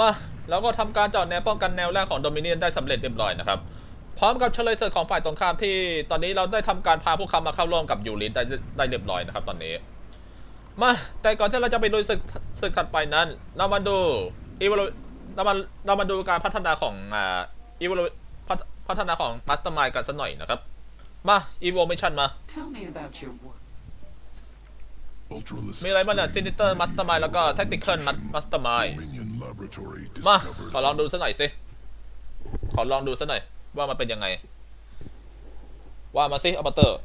มาแล้วก็ทำการเจอดแนวป้องกันแนวแรกของโดมิเนียนได้สำเร็จเรียบร้อยนะครับ พร้อมกับเฉลยเสิร์ของฝ่ายตรงข้ามที่ตอนนี้เราได้ทำการพาพวกเขามาเข้าร่วมกับยูรินได้ได้เรียบร้อยนะครับ ตอนนี้ มาแต่ก่อนที่เราจะไปลุยศึกศึกถัดไปนั้น เรามาดูอีวลเรามาเรามาดูการพัฒนาของอ่าอีวลพัฒพัฒนาของมัสเตอร์มายกันสักหน่อยนะครับ มาอีโวมิชันมา Tell me about your work. Ultralisk มีอะไรบ้างเนี่ยซิ screen นิเตอร์มัสเตอร์มายแล้วก็แท็กติคอลมัสเตอร์มาย Dominion Laboratory มา discovered ขอลองดูสักหน่อยสิ ขอลองดูสักหน่อย ว่ามันเป็นยังไง ว่ามาสิอัปเตอร์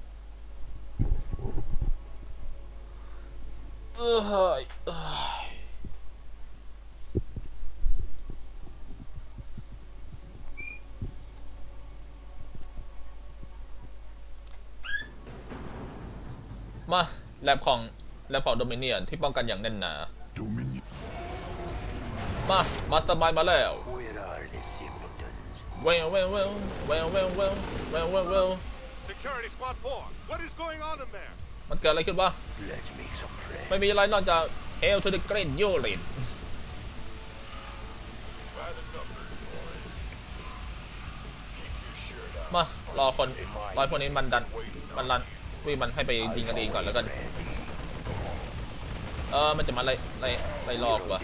เอ้ยเอ้ยมาแลบของแลบของโดมิเนียนที่ป้องกันอย่างแน่นหนา Dominion มามาสเตอร์มายมาแล้ว Where are the simpletons? เวลเวลเวลเวลเวลเวลเวลเวลเวล Security Squad 4, what is going on in there? มันเกิดอะไรขึ้นวะ Let's make some friends. ไม่มีอะไรนอกจาก Hail to the Great y o l i n มารอคนรอพวกนี้มันดันมันรันวิ่งมันให้ไปยิงกันเองก่อนแล้วกันเออมันจะมาไล่ไล่ไล่ลอกวะ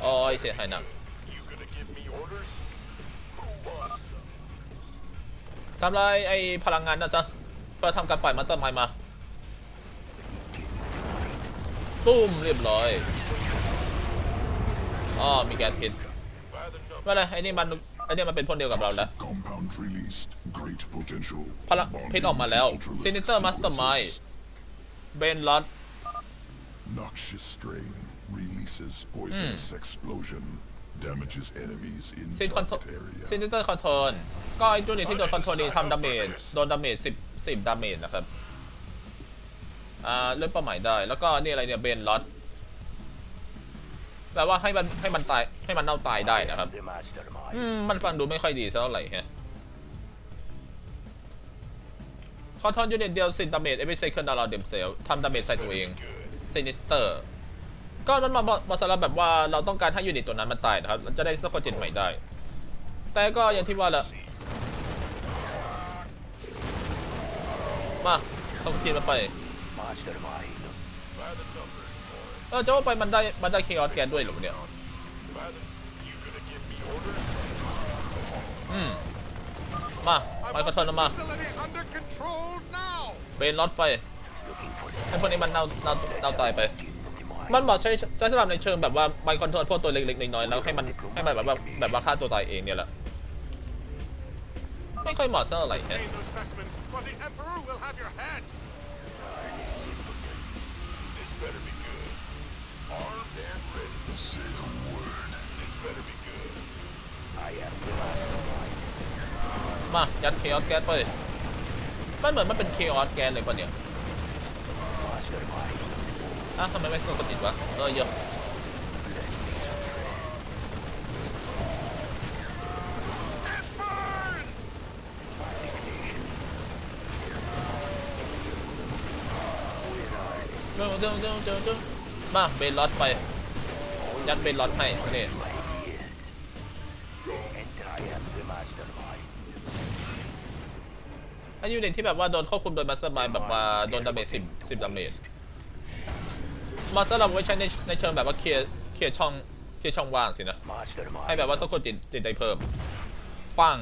โอ้ยเสียหายหนัก ทำลายไอ้พลังงานนั่นซะเพื่อทำการปล่อยมันต้นไม้มา ตุ้มเรียบร้อยอ๋อมีแก๊สพิษไม่เป็นไรไอ้นี่มันไอ้นี่มันเป็นพวกเดียวกับเราแล้วพลังพิษออกมาแล้วซินิเตอร์มัสเตอร์ไม synthesis. เบนลอต Noxious strain releases poisonous explosion. Damages enemies in ซินคอนโทร target area. ซินิเตอร์คอนโทรลก็ไอ้จูนิตที่โดนคอนโทรลนี้ทำดาเมจโดนดาเมจสิบสิบดาเมจนะครับ อ่าเลือกเป้าหมายได้ แล้วก็นี่อะไรเนี่ยเบนลอตแปลว่าให้มันให้มันตายให้มันเน่าตายได้ I นะครับ am the mastermind. อืมมันฟังดูไม่ค่อยดีสักเท่าไหร่ฮะคอนโทรลยูนิตเดียวสินดาเมจเอเวอร์เซคันดาราเดมเซลทำดาเมจใส่ตัวเองซินิสเตอร์ ก็มันมามาสำหรับแบบว่าเราต้องการให้ยูนิตตัวนั้นมันตายนะครับจะได้สะกดจิตใหม่ได้ แต่ก็อย่างที่ว่าแหละมาสะกดจิตมาไปเออจะว่าไปมันได้มันได้เคออสแกนด้วยหรอเนี่ยอืมมาไปคอนโทรลมา facility under control now! เบนล็อตไปให้พวกนี้มันเน่าเน่าเน่าตายไป in the mind. มันบอกใช้ใช้สำหรับในเชิงแบบว่ามันคอนโทรลพวกตัวเล็กๆน้อยๆแล้วให้มันให้มันแบบว่าแบบว่าฆ่าตัวตายเองเนี่ยแหละไม่ค่อยเหมาะสักเท่าไหร่ฮะ Obtain those specimens, or the Emperor will have your head! This better be good. Armed and ready. Say the word. This better be good. I am the mastermind. มายัดเคออสแกนไปมันเหมือนมันเป็นเคออสแกนเลยปะเนี่ย Mastermind. อะทำไมไม่ส่งกระติดวะ เออเยอะเจ้าเจ้าเจ้าเจ้าเจ้ามาเบนล็อตไปยัดเบนล็อตให้นี่อันยูนิตที่แบบว่าโดนควบคุมโดยมาสเตอร์มายแบบว่าโดนดาเมจสิบสิบดาเมจ มาสำหรับไว้ใช้ในในเชิงแบบว่าเคลียร์เคลียร์ช่องเคลียร์ช่องว่างสินะ Mastermind. ให้แบบว่าสะกดจิตจิตได้เพิ่ม ปัง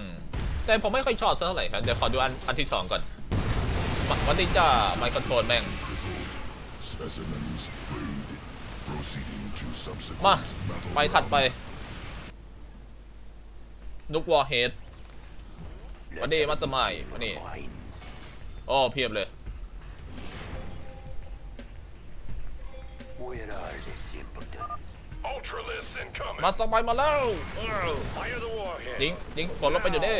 แต่ผมไม่ค่อยชอบสักเท่าไหร่ครับ เดี๋ยวขอดูอันอันที่สองก่อนมาวันนี้จ้าไมค์คอนโทรลแม่ง Specimens freed. Proceeding to subsequent มา battle ไปถัดไป round. นุกวอร์เฮด Let's วันนี้ have มา a สมัย meeting of วันนี้ minds. โอ้เพียบเลย Where are the simpletons? Ultralisk incoming! มาสมัยมาแล้วเออ Fire the warhead! ยิงยิงปลดลบไปอยู่ดิ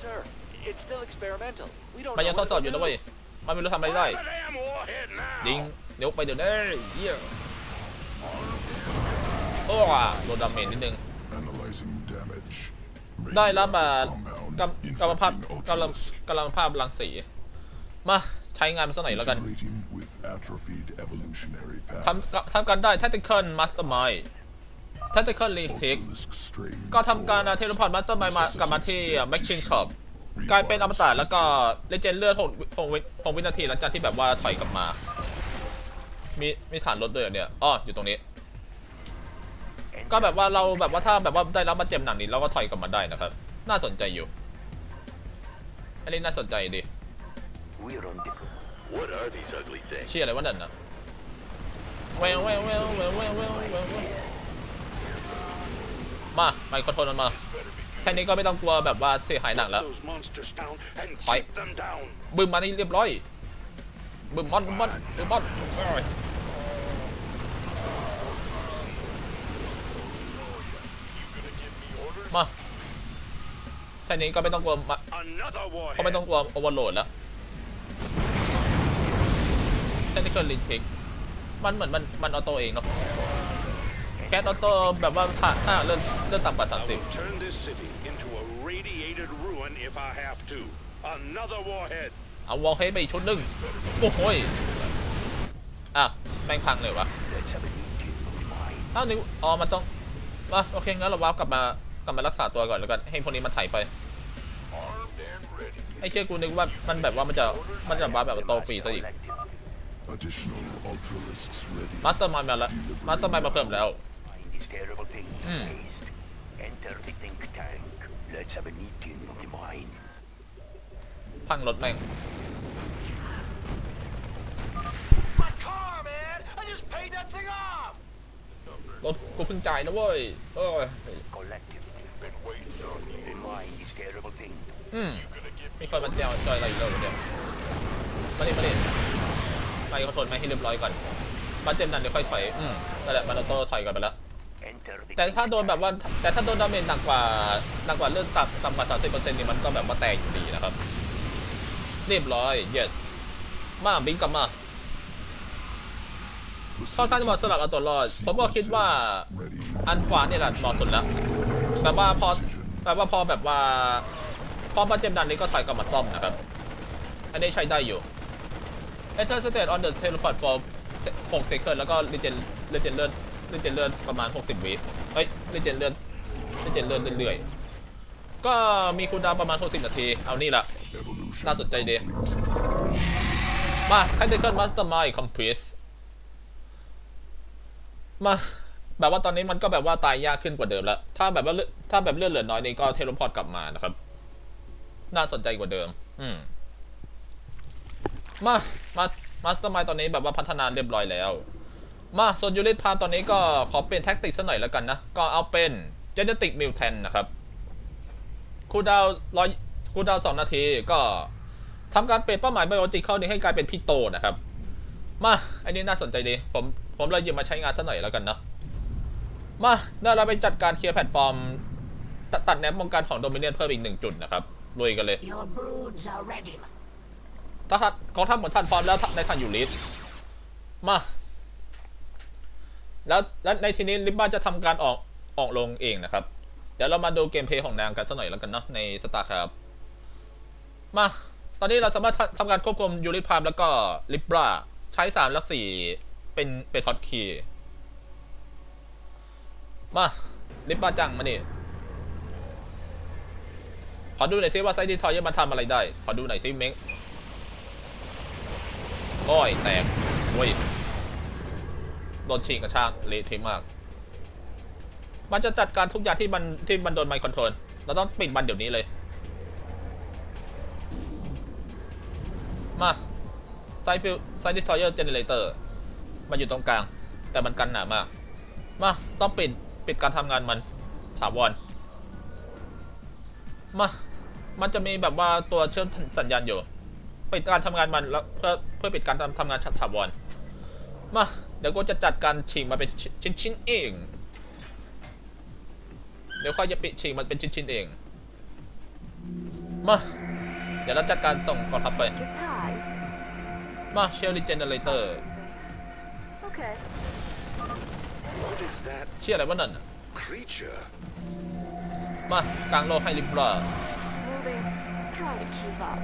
Sir, it's still experimental. We don't มันยังท know ดสอบอยู่นะเว้ย มันไม่รู้ทำอะไรได้ Fire the damn warhead now! ยิงเดี๋ยวไปเดี๋ยวได้เยี่ยโอ้ว่ะโดนดาเมจนิดนึง Analyzing damage. ได้รับมา Compound กำกำลังภาพ infecting กำลัง Ultralisk. กำลังภาพรังสี มาใช้งานมันสักหน่อยแล้วกัน Integrating with atrophied evolutionary ท path. ำทำการได้ Tactical Mastermind Tactical Retake Ultralisk strain ก็ทำการเทเลพอร์ตมาสเตอร์มากลับมาที่ necessitates แม็กชินช็อปกลายเป็นอมตะแล้วก็เลเจนเลือด6 6วิ6วินาทีหลังจากที่แบบว่าถอยกลับมา มีมีฐานรถด้วยเหรอเนี่ยอ้ออยู่ตรงนี้ ก็แบบว่าเราแบบว่าถ้าแบบว่าได้รับบาดเจ็บหนักนี้เราก็ถอยกลับมาได้นะครับ น่าสนใจอยู่ อันนี้น่าสนใจดี What are these ugly things? เชี่ยอะไรวะนั่นนะแววแววแววแววแววแววแววแววมาไมโครโฟนมันมา แค่นี้ก็ไม่ต้องกลัวแบบว่าเสียหายหนักแล้ว Those monsters down and Fight. keep them down. บึมมานี่เรียบร้อย บึมมอนบึมมอนบึมมอนโอ้ยมา แค่นี้ก็ไม่ต้องกลัวมา Another เขาไม่ warhead. ต้องกลัวโอเวอร์โหลดแล้ว แค่นี้ก็รีเทคมันเหมือนมันมันออโต้เองเนาะแคสออโต้แบบว่าถ้าถ้าเลื่อนเลื่อนต่ำกว่า I 30 will turn this city into a radiated ruin if I have to. Another warhead. เอาวอลเฮดไปอีกชุดหนึ่งโอ้โหยอะแม่งพังเลยวะ Let's have a meeting of the mind. อ้าวนี่อ๋อมันต้องอะโอเคงั้นเราว้าวกลับมากลับมารักษาตัวก่อนแล้วกันให้พวกนี้มันไถไป Armed and ready. ไอ้เชี่ยกูนึกว่ามันแบบว่ามันจะมันจะว้าวแบบโตปีซะอีก Collective. Additional Ultralisks ready. มาสเตอร์มายมาแล้วมาสเตอร์มายมาเพิ่มแล้ว Find these terrible things Hmm. raised. Enter the think tank. Let's have a meeting of the mind. พังรถแม่ง My car, man! I just paid that thing off! รถกูเพิ่งจ่ายนะเว้ยเอ้ย Collective. Been waiting on you. Remind these terrible things. อืม Gonna give มีคนมาแจวจอยอะไรอยู่แล้วเหรอเนี่ยมาดิมาดิ ไปเขาทนไม่ให้เรียบร้อยก่อนมาเจ็บนั่นเดี๋ยวค่อยถอยอืมนั่นแหละมันออโต้ถอยก่อนไปแล้ว Enter the แต่ถ้า think โดนแบบ tank. ว่าแต่ถ้าโดนดาเมจหนักกว่าหนักกว่าเลือดต่ำต่ำกว่าสามสิบเปอร์เซ็นต์นี่มันก็แบบว่าแตกอยู่ดีนะครับ เรียบร้อย yes มาบิงกลับมาค่อนข้างจะเหมาะสำหรับเอาตัวรอด ผมก็คิดว่า Ready. อันขวาเนี่ยแหละเหมาะสุดแล้วแบบว่าพอแบบว่าพอแบบว่าพอมาเจมดันนี้ก็ถอยกลับมาซ่อมนะครับ อันนี้ใช้ได้อยู่ Enter state on the teleport for 6 second แล้วก็ regen regen เลือด regen เลือดประมาณ 60 วิเอ้ย regen เลือด regen เลือดเรื่อยๆ ก็มีคูลดาวน์ประมาณ 60 นาที เอานี่ละ Evolution น่าสนใจดี complete. มา Tactical Mastermind Complete มาแบบว่าตอนนี้มันก็แบบว่าตายยากขึ้นกว่าเดิมแล้ว ถ้าแบบว่าเลือดถ้าแบบเลือดเหลือน้อยนี่ก็เทเลพอร์ตกลับมานะครับ น่าสนใจกว่าเดิม อืม มามามาสเตอร์มายตอนนี้แบบว่าพัฒนาเรียบร้อยแล้ว มาส่วนยูริทพาตอนนี้ก็ขอเป็นแท็กติกสักหน่อยแล้วกันนะ ก็เอาเป็น Genetic Mutant นะครับคูดาวร้อยคูดาวสองนาทีก็ทำการเปลี่ยนเป้าหมายไบโอจิเข้านี้ให้กลายเป็นพิโตนะครับ มาอันนี้น่าสนใจดีผมผมเลยหยิบมาใช้งานสักหน่อยแล้วกันนะมาเดี๋ยวเราไปจัดการเคลียร์แพลตฟอร์ม ตัดตัดแนวป้องกันของโดมิเนียนเพิ่มอีกหนึ่งจุดนะครับลุยกันเลย Your broods are ready. ถ้าทัดกองทัพหมดทันพร้อมแล้วในท่างอยู่ลิสมา แล้วแล้วในทีนี้ลิบบ้าจะทำการออกออกลงเองนะครับ เดี๋ยวเรามาดูเกมเพลย์ของนางกันสักหน่อยแล้วกันเนาะในสตาร์ครับมา ตอนนี้เราสามารถทำทำการควบคุมยูริพามแล้วก็ลิบราใช้สามและสี่เป็นเป็นฮอตคีย์มาลิบราจังมาดิขอดูหน่อยซิว่าไซด์ดีทอยมันทำอะไรได้ ขอดูหน่อยซิเม้ง โอ้ยแตกเว้ยโดนฉีกกระชากเละเทะมาก มันจะจัดการทุกอย่างที่มันที่มันโดนไมค์คอนโทรลเราต้องปิดมันเดี๋ยวนี้เลย มาไซฟิลไซดิสทอยเออร์เจเนเรเตอร์มันอยู่ตรงกลาง แต่มันกันหนามาก มา ต้องปิด ปิดการทำงานมันถาวรมา มันจะมีแบบว่าตัวเชื่อมสัญญาณอยู่ ปิดการทำงานมันแล้วเพื่อเพื่อปิดการทำทำงานถาวรมาเดี๋ยวกูจะจัดการฉีกมาเป็นชิ้นชิ้นๆเอง เดี๋ยวค่อยจะปิดฉีกมันเป็นชิ้นชิ้นๆเอง มา เดี๋ยวเราจัดการส่งกองทัพไป Your tie? มาเชลลิเจเนเรเตอร์ Okay. What is that เชื่ออะไรวะนั่นน่ะ creature? มากลางโลกให้ลิบรา Moving. Try to keep up.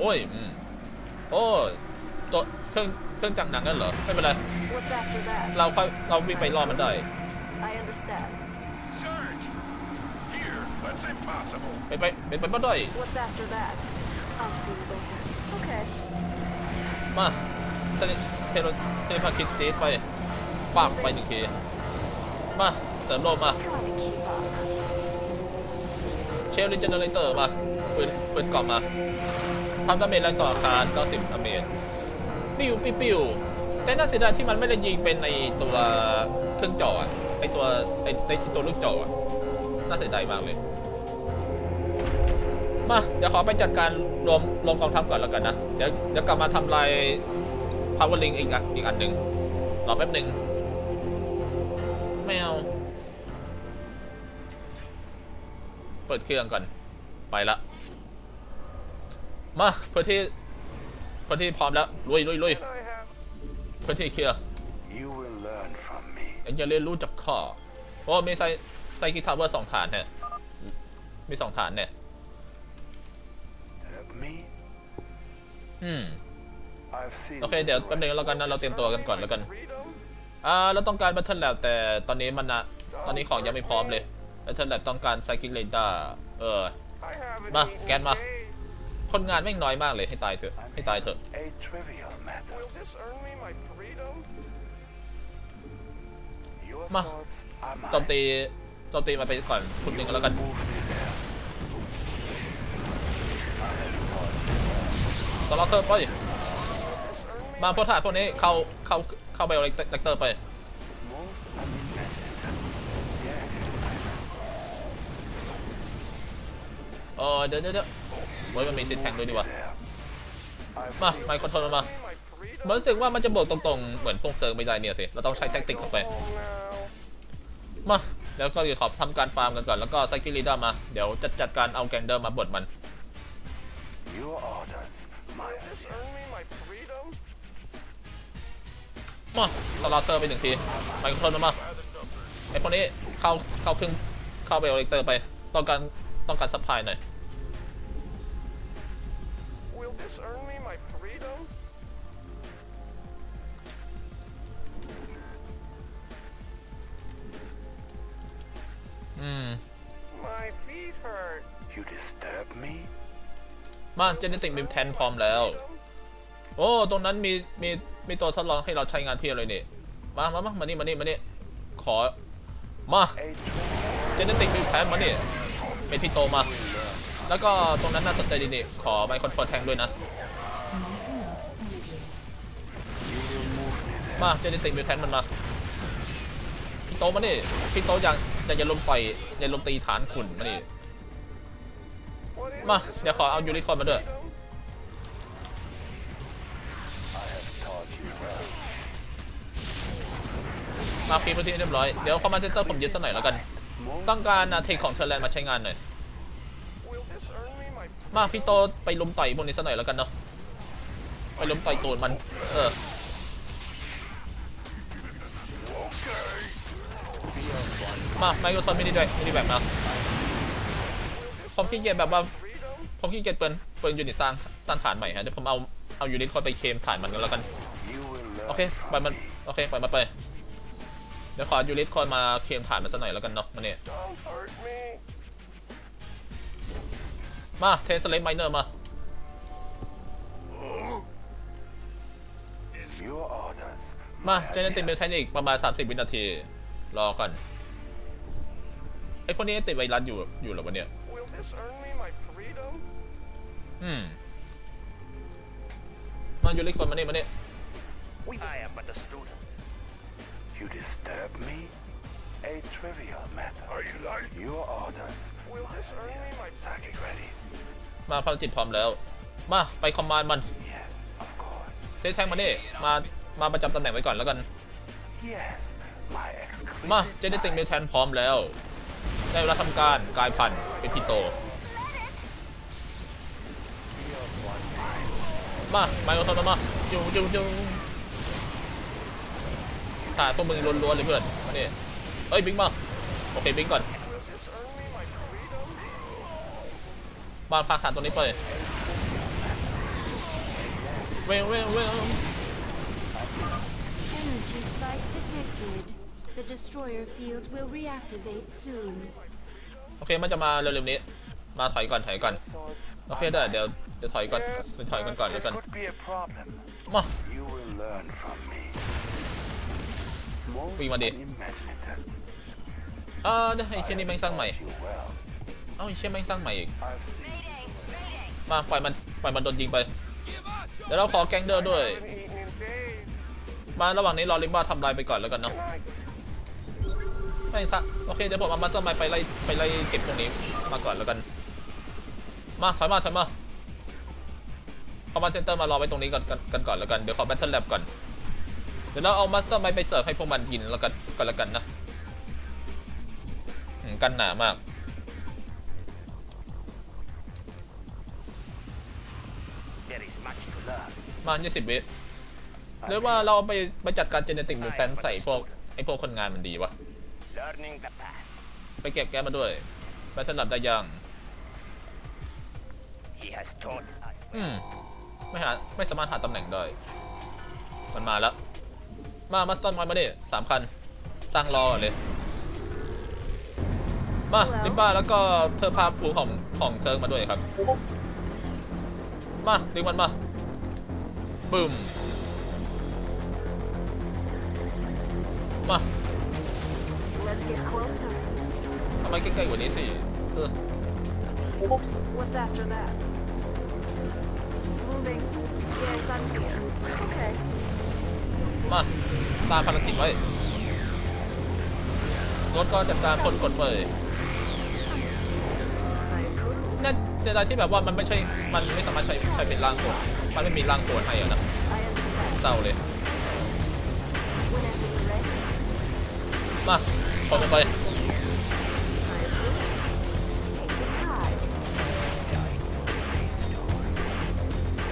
โอ้ยอืมโอ้ตัวเครื่องเครื่องจักรหนังนั่นเหรอ ไม่เป็นไร What's after that? เราค่อยเราวิ่งไปรอดมันได้ I understand. Surge! Here, that's impossible. ไปไปเป็นไปไม่ได้ What's after that? I'll see you later. Okay. มาเทเลเทเลเทเลพาคิดเจสไปปากไปหนึ่งทีมาเสริมโลมมา Try to keep up. เชลลิเจเนเรเตอร์มาปืนปืนกล่องมา ทำดาเมจแรงต่ออาคาร90ดาเมจปิ้วปิ้วปิ้วแต่น่าเสียดายที่มันไม่ได้ยิงเป็นในตัวเครื่องจ่อไอตัวไอไอตัวลูกจ่อน่าเสียดายมากเลย มา เดี๋ยวขอไปจัดการรวมรวมกองทัพก่อนแล้วกันนะ เดี๋ยวเดี๋ยวกลับมาทำลาย power link อีกอันอีกอันหนึ่งรอแป๊บหนึ่งแมว เปิดเครื่องก่อน ไปละ มาเพื่อที่เพื่อที่พร้อมแล้วลุยลุยลุย Can I have เพื่อที่เคลียร์ You will learn from me. เอ็งจะเรียนรู้จากข้อโอ้มีไซไซคิทาวเวอร์สองฐานเนี่ยมีสองฐานเนี่ย Help me? อืม I've seen โอเคเดี๋ยวแป๊บนึงแล้วกันนะเราเตรียมตัวกันก่อนแล้วกัน freedom? อ่าเราต้องการบัตเทิลแลบแต่ตอนนี้มันนะตอนนี้ของยังไม่พร้อมเลยบัตเทิลแลบต้องการไซคิกเลด้าเออ I haven't Ma, eaten get ma. in days. คนงานแม่งน้อยมากเลยให้ตายเถอะให้ตายเถอะ a trivial matter. Will this earn me my freedom? Your Ma, thoughts are โจม mine. ตีโจมตีมันไปก่อนชุดหนึ่งก็แล้วกัน Move me there. ตลอดเธอไปมาพวกถ่ายพวกนี้เข้าเข้าเข้าไปเอาเลกเตอร์ไป Move and message. Yes. เออเดี๋ยวเดี๋ยวเดี๋ยวเฮ้ยมันมีซิทแทงด้วยดีวะมาไมค์คอนโทรลมาเหมือนรู้สึกว่ามันจะบวกตรงๆ เหมือนพวกเซิร์ฟไม่ได้เนี่ยสิ เราต้องใช้แท็กติกเข้าไป มา แล้วก็เดี๋ยวขอทำการฟาร์มกันก่อน แล้วก็ไซคิลิด้ามา เดี๋ยวจะจัดการเอาแกนเดอร์มาบดมัน มาสลอเตอร์ไปหนึ่งทีไมค์คอนโทรลมาไอพวกนี้เข้าเข้าครึ่งเข้าไปเอาเลกเตอร์ไป ต้องการต้องการซัพพลายหน่อย อืม My feet hurt. You disturb me? มาเจเนติกมิมแทนพร้อมแล้ว โอ้ ตรงนั้นมีมีมีตัวทดลองให้เราใช้งานเพียบเลยนี่มามามามานี่มานี่มานี่ขอ มา A trivial เจเนติกมิวแทนมานี่เป็นพี่โตมา แล้วก็ตรงนั้นน่าสนใจดีนี่ขอไมค์คอนโทรลแทงด้วยนะ มาเจเนติกมิวแทนมันมา พี่โตมานี่พี่โตอยา กอยากจะลมต่อยอยากลมตีฐานขุนมานี่ What is มา this เดี๋ยวขอเอายูนิคอร์นมาด้วย freedom? I have taught you well. มาฟรีพื้นที่เรียบร้อย เดี๋ยวคอมมานด์เซ็นเตอร์ผมยึดสักหน่อยแล้วกัน Move ต้องการนาเทคของเทอร์แลนด์มาใช้งานหน่อย Will this earn me my มาพี่โตไปลุมต่อยพวกนี้สักหน่อยแล้วกันเนาะ ไปลุมต่อยตูนมัน เออ มาไมโครโฟนมินิด้วยมินิแบบมาผมขี้เกียจแบบว่า ผมขี้เกียจเปิดเปิดยูนิตสร้างสร้างฐานใหม่ฮะเดี๋ยวผมเอาเอายูนิตคอยไปเคลมฐานมันกันแล้วกัน โอเคปล่อยมันโอเคปล่อยมันไป เดี๋ยวขอยูนิตคอยมาเคลมฐานมันสักหน่อยแล้วกันเนาะมาเนี่ยมาเทสเลมไมเนอร์มามาเจนติกเมลเทนอีกประมาณ 30 วินาที รอก่อน อพวกนี้ติดไวรัสอยู่อยู่เหรอวะเนี่ย Will this earn me my freedom? อืมมายูริคนมานี่มานี่ I am but a student. You disturb me? A trivial matter. Are you lying? Your orders. Will this earn me my Circuit ready. มาพลังจิตพร้อมแล้ว มาไปคอมมานด์มัน Yes, of course. เซตแทงมานี่มา มาประจำตำแหน่งไว้ก่อนแล้วกัน Yes, my exquisite. มาเจเนติกเมลแทนพร้อมแล้ว ได้เวลาทำการกลายพันธุ์เป็นพี่โต มาไมโครโฟนมาจูจูจูถ่ายพวกมึงล้วนๆเลยเพื่อน มาเนี่ยเอ้ย บิงมา โอเค บิงก่อน Will this earn me my freedom? มาพักฐานตรงนี้ไปเวลเวลเวล Energy spike detected. The destroyer field will reactivate soon. โอเคมันจะมาเร็วๆนี้ มาถอยก่อนถอยก่อน โอเคได้เดี๋ยวเดี๋ยวถอยก่อนเดี๋ยวถอยกันก่อนแล้วกัน This could be a problem. มา You will learn from me. Most Uy, mali. unimaginative. เออเดี๋ยวไอ้เช่นนี้แม่งสร้างใหม่ You well. เอ้าไอ้เช่นแม่งสร้างใหม่อีก I've มาปล่อยมันปล่อยมันโดนยิงไป เดี๋ยวเราขอแกงเดอร์ด้วย eaten in days. มาระหว่างนี้รอลิมบ้าทำลายไปก่อนแล้วกันเนาะ ไม่ซะโอเคเดี๋ยวผมเอามาสเตอร์ไมล์ไปไล่ไปไล่เก็บพวกนี้มาก่อนแล้วกัน มาถอยมาถอยมาคอมมานด์เซ็นเตอร์มารอไว้ตรงนี้ก่อนกันกันก่อนแล้วกันเดี๋ยวขอแบทเทิลแลบก่อนเดี๋ยวเราเอามาสเตอร์ไมล์ไปเสิร์ฟให้พวกมันกินแล้วกันก่อนแล้วกันนะอืมกันหนามาก There is much to learn. มา20วิหรือว่าเราไปไปจัดการเจเนติกหรือแซนใส่พวกไอพวกคนงานมันดีวะ Learning the path. ไปเก็บแก๊สมาด้วยแบทเทิลแลบได้ยัง He has taught us. อืมไม่หาไม่สามารถหาตำแหน่งได้ มันมาแล้ว มามาสตันมอยมาดิสามคัน สร้างรอก่อนเลย มาลิมบ้าแล้วก็เธอพาฟูของของเซิร์ฟมาด้วยครับ มาดึงมันมาบึ้มมา Let's get closer. ทำไมใกล้ๆกว่านี้สิเออ What's after that? Moving. Yes, I'm here. Okay. มาตามภารกิจไว้รถก็จัดการคนกดเลย I approve. น่าเสียดายที่แบบว่ามันไม่ใช่ มันไม่สามารถใช้ใช้เป็นร่างตัวมันไม่มีร่างตัวให้อะนะ I understand. เศร้าเลย Whenever you're ready. มา ชนลงไป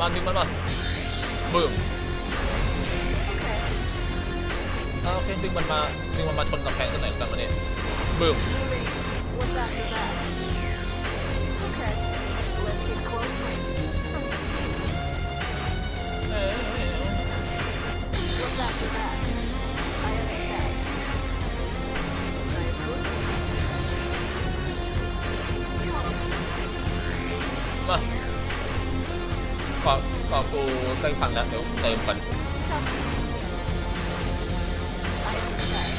มาดึงมันมาบึ้มเอาโอเคดึงมันมาดึงมันมาชนกำแพงที่ไหนกันมาเนี่ยบึ้ม Moving. What's after มาเกาะเกาะกูใกล้พังแล้วเดี๋ยวเติมกัน I understand.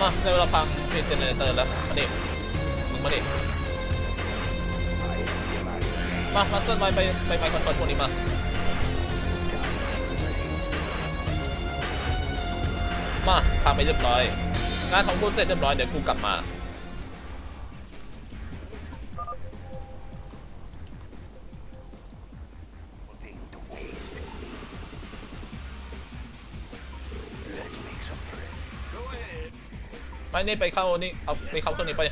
มาในเวลาพังปิดเจเนเรเตอร์แล้วมาดิมึงมาดิมามาเตอร์ไมไปไปไมค์คอนโทรลพวกนี้มามาทำไปเรียบร้อยงานของกูเสร็จเรียบร้อยเดี๋ยวกูกลับมา ไปนี่ไปเข้านี่เอาไปเข้าเครื่องนี้ไป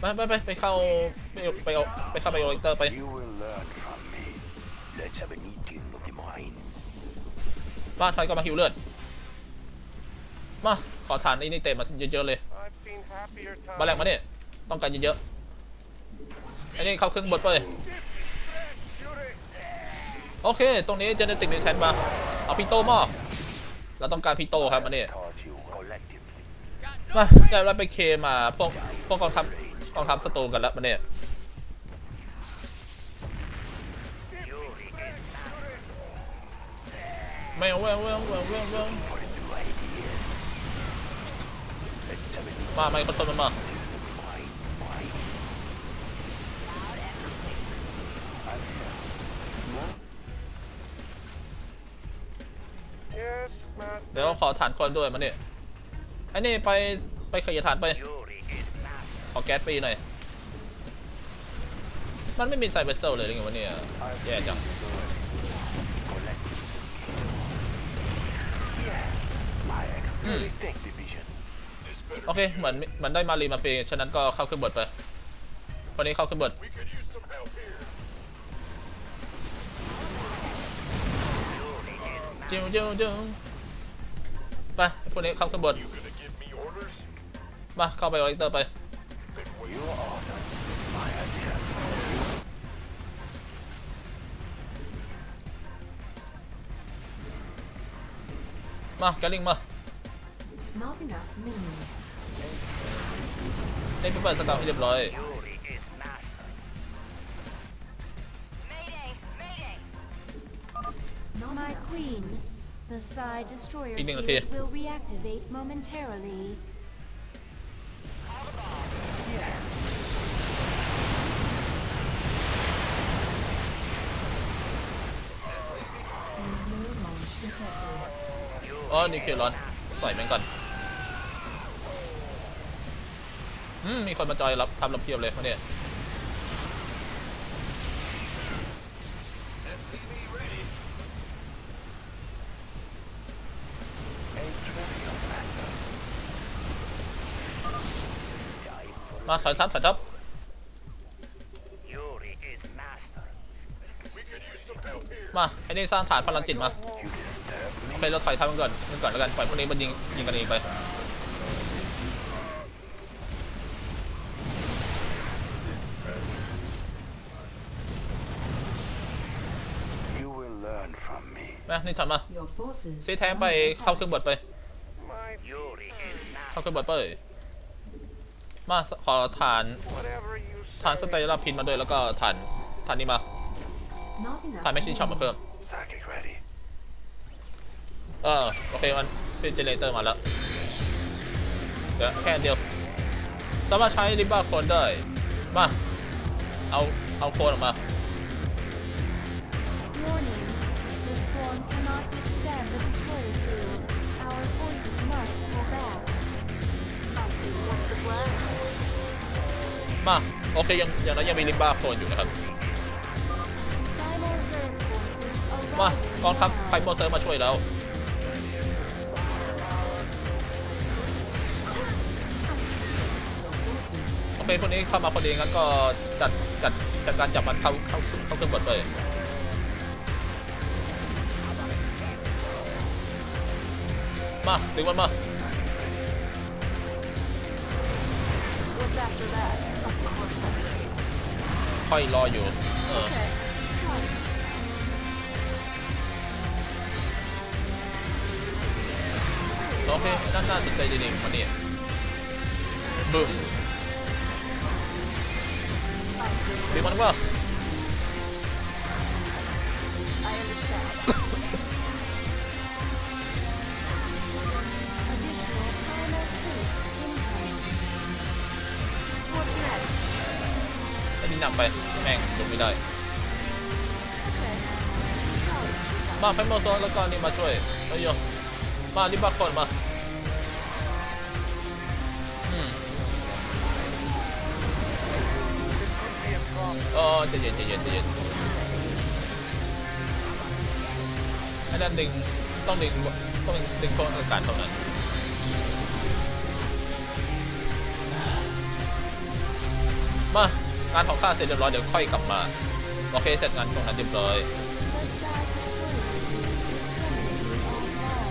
ไปไปไปไปเข้าไปไปเอาไปเข้าไปโอเลเตอร์ไปมาถอยก็มาหิวเลือดมาขอฐานไอ้นี่เต็มมาเยอะๆเลย I've seen happier มาแรงมาเนี่ยต้องการเยอะๆไอ้นี่เข้าเครื่องบดไปโอเค ตรงนี้เจเนติกนิวแทนมา เอาพีโตมา เราต้องการพีโตครับมาเนี่ย Taught you collectively. มาเดี๋ยวเราไปเคมาพวกพวกกองทัพกองทัพศัตรูกันแล้วมาเนี่ย Fury is แมวแววแววแววแววแวว for the new ideas. Let's have a meeting มาไม่คนต้นมันมา เดี๋ยวขอฐานคนด้วยมาเนี่ยไอ้นี่ไปไปขยายฐานไป ขอแก๊สฟรีหน่อย มันไม่มีไซเบอร์เซลเลยหรือไงวะเนี่ยแย่จังโอเค เหมือนเหมือนได้มารีมาฟรีฉะนั้นก็เข้าขึ้นบทไป วันนี้เข้าขึ้นบดจิ้วจิ้วจิ้ว ไปพวกนี้เข้าขึ้นบนมาเข้าไปออริเตอร์ไปมาแกลิงมาได้ไปเปิดสกาวให้เรียบร้อยมาควีน The side destroyer Eating a field tea. will reactivate momentarily. อ๋อนี่เคร้อนใส่แม่งก่อนอืมมีคนมาจอยรับทำรับเพียบเลยวันนี้ มาถอยทับถอยทับ Yuri is master. มาไอ้นี่สร้างฐานพลังจิตมา You disturb โอ me. เคเราถอยทับมันก่อนมันก่อนแล้วกันปล่อยพวกนี้มันยิงยิงกันเองไป You will learn from me. มานี่ถอยมา Your forces. ซีแทงไปเข้าเครื่องบดไป Yuri is เข้า master. เครื่องบดไป มาขอฐานฐานสเตลลาพินมาด้วยแล้วก็ฐานฐานนี้มาฐานไม่ชินช็อปมาเพิ่มเออโอเคมันเป็นเจเนเรเตอร์มาแล้วเดี๋ยวแค่เดียวสามารถใช้ริบบ้าโคนได้มาเอาเอาโคนออกมา มาโอเคยังยังนั้นยังมีริบบ้าโคนอยู่นะครับมากองทัพไฟโมเซอร์มาช่วยแล้วโอเคคนนี้เข้ามาพอดีงั้นก็จัดจัดจัดการจับมันเข้าเข้าเข้าเครื่องบดเลยมาดึงมันมา What's after that? Of course. ค่อยรออยู่ เออ Okay. โอเคด้านหน้าสนใจดีๆมานี่บึ้มดึงมันว่า ไม่ได้มาไฟโมโซแล้วก็นี่มาช่วยเฮ้ยมารีบมาก่อนมาอืมเออใจเย็นใจเย็นใจเย็นอ้นั่นดึงต้องดึงต้องดึงโคนอากาศเท่านั้นมา งานของข้าเสร็จเรียบร้อยเดี๋ยวค่อยกลับมา โอเค เสร็จงานตรงนั้นเรียบร้อย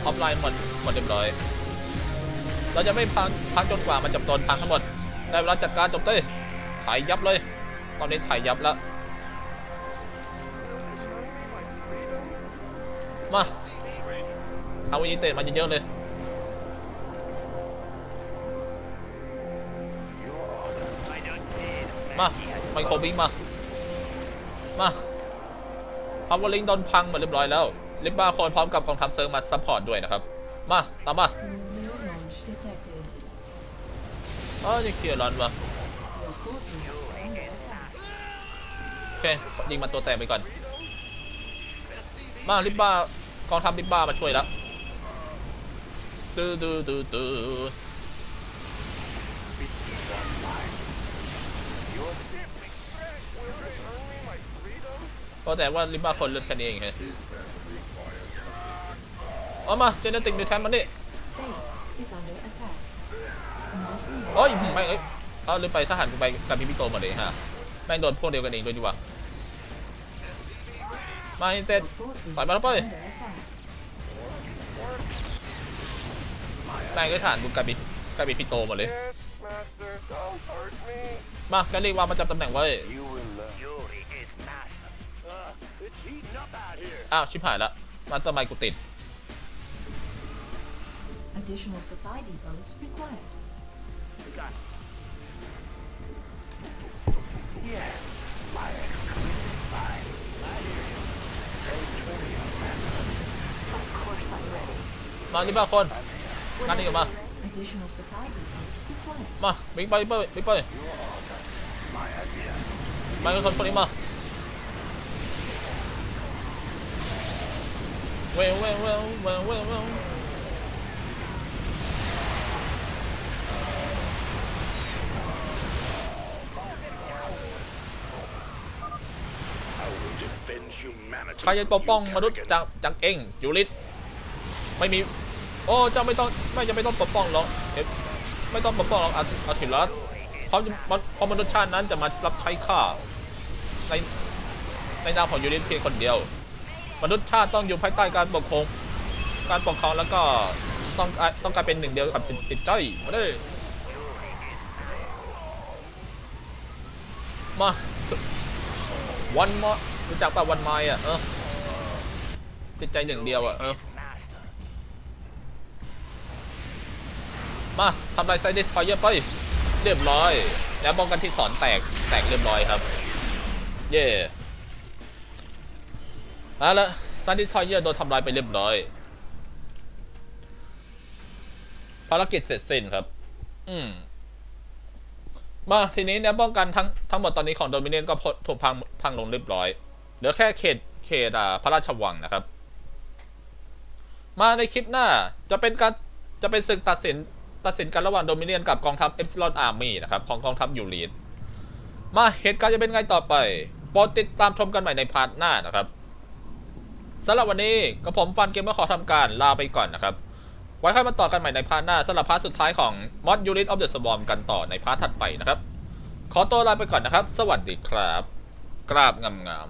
ออฟไลน์หมดหมดเรียบร้อย เราจะไม่พังพังจนกว่ามันจะโดนพังทั้งหมด ได้เวลาจัดการจบเต้ถ่ายยับเลย ตอนนี้ถ่ายยับแล้ว มาเอาวินิเตตมาเยอะๆเลย มาไมโครบิงมา มาพาวเวอร์ลิงโดนพังหมดเรียบร้อยแล้วลิปบ้าโคนพร้อมกับกองทัพเซิร์ฟมาซัพพอร์ตด้วยนะครับ มา ตามมา New launch detected. อ๋อนี่เคลียร์รันวะโอเคยิงมันตัวแตกไปก่อน มาลิปบ้ากองทัพลิปบ้ามาช่วยแล้วตื้อตื้อตื้อตื้อ ก็แต่ว่าลิบ้าคนเลือดแค่นี้เองไงเอามาเจเนติกนิวแทนมันนี่โอ้ยไม่งเอ้ยเอาลืมไปทหารกูไปกับพิพิโตหมดเลยฮะแม่งโดนพวกเดียวกันเองด้วยดีกว่ามาเต็ด Your forces Phải mà nó ơi. under attack. แม่งก็ทหารกูกลายเป็นกลายเป็นพิโตหมดเลย มาแกลลี่วางมาจับตำแหน่งไว้ อ้าว ชิบหายละมาทำไมกูติด Additional supply depots required. We got it. Yes, my exquisite mind. I hear you. A trivia method. Of course I'm ready. มานี่บ้าคนนั่นนี่กันมา Additional supply depots required. มาบิ๊กไปบิ๊กไปบิ๊กไป My idea. มาคนคนนี้มา เว้ยเว้ยเว้ยเว้ยเว้ยเว้ย I will defend humanity ใครจะปกป้องมนุษย์จากจากเองยูริสไม่มี โอ้เจ้าไม่ต้องไม่จะไม่ต้องปกป้องหรอกเอ๊ะไม่ต้องปกป้องหรอกอาอาถิรัสเพราะเพราะมนุษย์ชาตินั้นจะมารับใช้ข้าในในนามของยูริสเพียงคนเดียว มนุษย์ชาติต้องอยู่ภายใต้การปกครอง การปกครองแล้วก็ต้องต้องการเป็นหนึ่งเดียวกับจิตจิตใจมาเลยมาวันมารู้จักป่ะวันไม้อะเออจิตใจหนึ่งเดียวอะเออ Master. มาทำลายไซดิสไฟเยอร์ไปเรียบร้อย แล้วป้องกันที่สอนแตกแตกเรียบร้อยครับ เย่ เอาละไซดิสไฟเยอร์โดนทำลายไปเรียบร้อย ภารกิจเสร็จสิ้นครับ อืม มาทีนี้เนี่ยป้องกันทั้งทั้งหมดตอนนี้ของโดมิเนียนก็พถูกพังพังลงเรียบร้อย เหลือแค่เขตเขตอ่าพระราชวังนะครับ มาในคลิปหน้าจะเป็นการจะเป็นศึกตัดสินตัดสินกันระหว่างโดมิเนียนกับกองทัพเอ s ซิลอนอาร์มี่นะครับของกองทัพยูรีนมาเหตุการณ์จะเป็นไงต่อไปโปรดติดตามชมกันใหม่ในพาร์ทหน้านะครับ สำหรับวันนี้กับผมฟันเกมเมอร์ขอทำการลาไปก่อนนะครับ ไว้ค่อยมาต่อกันใหม่ในพาร์ทหน้าสำหรับพาร์ทสุดท้ายของมอดยูริสออฟเดอะสวอมกันต่อในพาร์ทถัดไปนะครับ ขอตัวลาไปก่อนนะครับ สวัสดีครับ กราบงามๆ